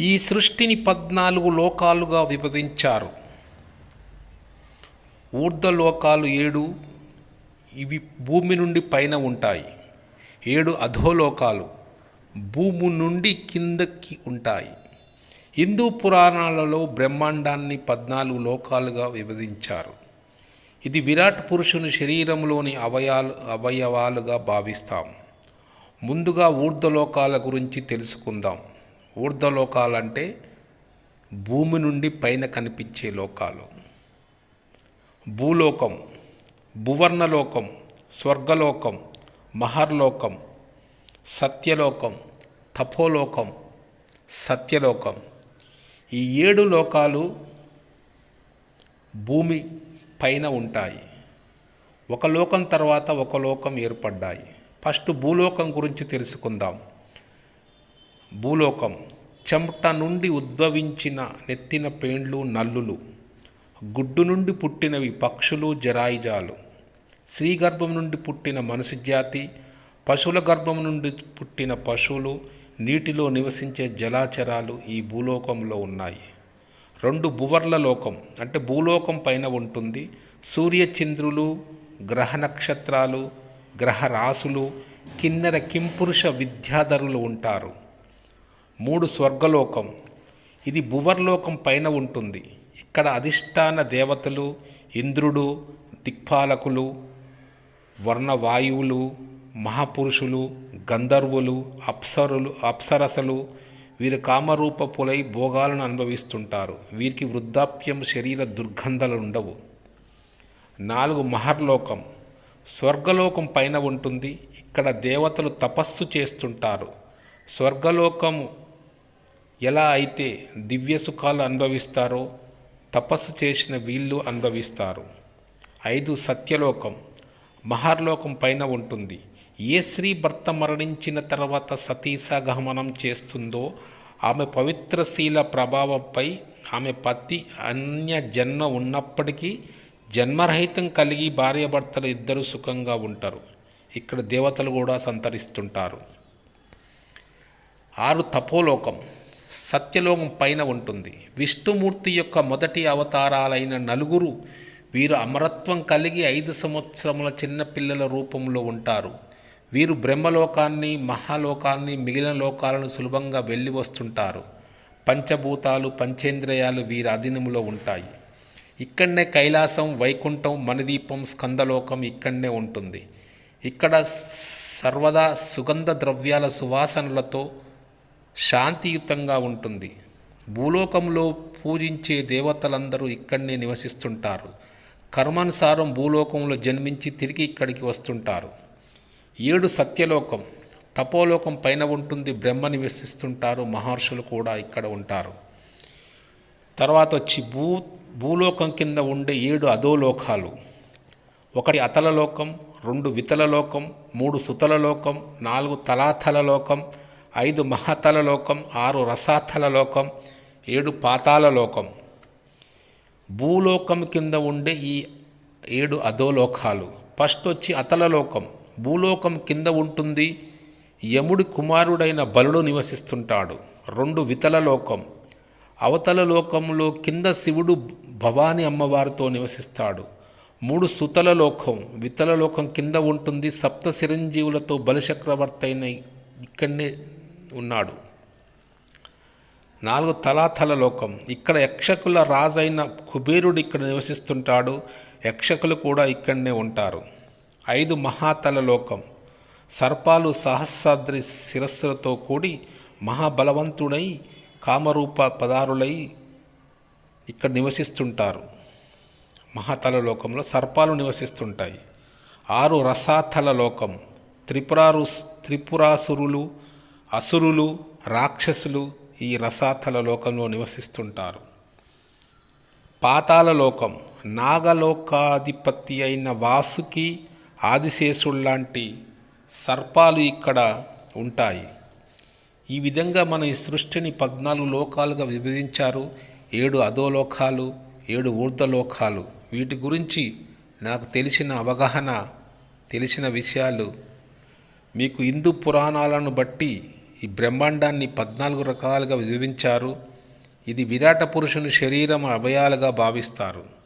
ఈ సృష్టిని పద్నాలుగు లోకాలుగా విభజించారు. ఊర్ధ్వలోకాలు ఏడు ఇవి భూమి నుండి పైన ఉంటాయి. ఏడు అధోలోకాలు భూమి నుండి కిందకి ఉంటాయి. హిందూ పురాణాలలో బ్రహ్మాండాన్ని పద్నాలుగు లోకాలుగా విభజించారు. ఇది విరాట్ పురుషుని శరీరంలోని అవయాలు అవయవాలుగా భావిస్తాం. ముందుగా ఊర్ధ్వలోకాల గురించి తెలుసుకుందాం. ఊర్ధ్వలోకాలంటే భూమి నుండి పైన కనిపించే లోకాలు. భూలోకం భువర్ణలోకం స్వర్గలోకం మహర్లోకం సత్యలోకం తపోలోకం సత్యలోకం. ఈ ఏడు లోకాలు భూమి పైన ఉంటాయి. ఒక లోకం తర్వాత ఒక లోకం ఏర్పడ్డాయి. ఫస్ట్ భూలోకం గురించి తెలుసుకుందాం. భూలోకం చెమట నుండి ఉద్భవించిన నెత్తిన పేండ్లు నల్లులు గుడ్డు నుండి పుట్టినవి పక్షులు జరాయిజాలు స్త్రీ గర్భం నుండి పుట్టిన మనిషి జాతి పశువుల గర్భం నుండి పుట్టిన పశువులు నీటిలో నివసించే జలాచరాలు ఈ భూలోకంలో ఉన్నాయి. రెండు భువర్ల లోకం అంటే భూలోకం పైన ఉంటుంది. సూర్యచంద్రులు గ్రహ నక్షత్రాలు గ్రహరాసులు కిన్నెర కింపురుష విద్యాధరులు ఉంటారు. మూడు స్వర్గలోకం. ఇది భువర్లోకం పైన ఉంటుంది. ఇక్కడ అధిష్టాన దేవతలు ఇంద్రుడు దిక్పాలకులు వర్ణవాయువులు మహాపురుషులు గంధర్వులు అప్సరులు అప్సరసలు వీరు కామరూపపులై భోగాలను అనుభవిస్తుంటారు. వీరికి వృద్ధాప్యం శరీర దుర్గంధాలు ఉండవు. నాలుగు మహర్లోకం. స్వర్గలోకం పైన ఉంటుంది. ఇక్కడ దేవతలు తపస్సు చేస్తుంటారు. స్వర్గలోకము ఎలా అయితే దివ్య సుఖాలు అనుభవిస్తారో తపస్సు చేసిన వీళ్ళు అనుభవిస్తారు. ఐదు సత్యలోకం మహర్లోకం పైన ఉంటుంది. ఏ స్త్రీ భర్త మరణించిన తర్వాత సతీసగమనం చేస్తుందో ఆమె పవిత్రశీల ప్రభావంపై ఆమె పతి అన్య జన్మ ఉన్నప్పటికీ జన్మరహితం కలిగి భార్యాభర్తలు ఇద్దరు సుఖంగా ఉంటారు. ఇక్కడ దేవతలు కూడా సంతరిస్తుంటారు. ఆరు తపోలోకం. సత్యలోకం పైన ఉంటుంది. విష్ణుమూర్తి యొక్క మొదటి అవతారాలైన నలుగురు వీరు అమరత్వం కలిగి ఐదు సంవత్సరముల చిన్నపిల్లల రూపంలో ఉంటారు. వీరు బ్రహ్మలోకాన్ని మహాలోకాన్ని మిగిలిన లోకాలను సులభంగా వెళ్ళి వస్తుంటారు. పంచభూతాలు పంచేంద్రియాలు వీరి అధీనంలో ఉంటాయి. ఇక్కడనే కైలాసం వైకుంఠం మణిదీపం స్కందలోకం ఇక్కడనే ఉంటుంది. ఇక్కడ సర్వదా సుగంధ ద్రవ్యాల సువాసనలతో శాంతియుతంగా ఉంటుంది. భూలోకంలో పూజించే దేవతలందరూ ఇక్కడనే నివసిస్తుంటారు. కర్మానుసారం భూలోకంలో జన్మించి తిరిగి ఇక్కడికి వస్తుంటారు. ఏడు సత్యలోకం తపోలోకం పైన ఉంటుంది. బ్రహ్మ నివసిస్తుంటారు. మహర్షులు కూడా ఇక్కడ ఉంటారు. తర్వాత వచ్చి భూ భూలోకం కింద ఉండే ఏడు అధోలోకాలు. ఒకటి అతలలోకం రెండు వితల లోకం మూడు సుతల లోకం నాలుగు తలాతల లోకం ఐదు మహతల లోకం ఆరు రసాతల లోకం ఏడు పాతాల లోకం. భూలోకం కింద ఉండే ఈ ఏడు అధోలోకాలు. ఫస్ట్ వచ్చి అతల లోకం. భూలోకం కింద ఉంటుంది. యముడి కుమారుడైన బలుడు నివసిస్తుంటాడు. రెండు వితల లోకం. అవతల లోకంలో కింద శివుడు భవాని అమ్మవారితో నివసిస్తాడు. మూడు సుతల లోకం. వితల లోకం కింద ఉంటుంది. సప్త చిరంజీవులతో బలిచక్రవర్తి అయిన ఇక్కడనే ఉన్నాడు. నాలుగు తలాతల లోకం. ఇక్కడ యక్షకుల రాజైన కుబేరుడు ఇక్కడ నివసిస్తుంటాడు. యక్షకులు కూడా ఇక్కడనే ఉంటారు. ఐదు మహాతల లోకం. సర్పాలు సహస్రాద్రి శిరస్సులతో కూడి మహాబలవంతుడై కామరూప పదారులై ఇక్కడ నివసిస్తుంటారు. మహాతల లోకంలో సర్పాలు నివసిస్తుంటాయి. ఆరు రసాతల లోకం. త్రిపురారు త్రిపురాసురులు అసురులు రాక్షసులు ఈ రసాతల లోకంలో నివసిస్తుంటారు. పాతాల లోకం నాగలోకాధిపతి అయిన వాసుకి ఆదిశేషుల్లాంటి సర్పాలు ఇక్కడ ఉంటాయి. ఈ విధంగా మన ఈ సృష్టిని పద్నాలుగు లోకాలుగా విభజించారు. ఏడు అధోలోకాలు ఏడు ఊర్ధలోకాలు. వీటి గురించి నాకు తెలిసిన అవగాహన తెలిసిన విషయాలు మీకు హిందూ పురాణాలను బట్టి ఈ బ్రహ్మాండాన్ని పద్నాలుగు రకాలుగా విభజించారు. ఇది విరాట పురుషుని శరీరం అవయాలుగా భావిస్తారు.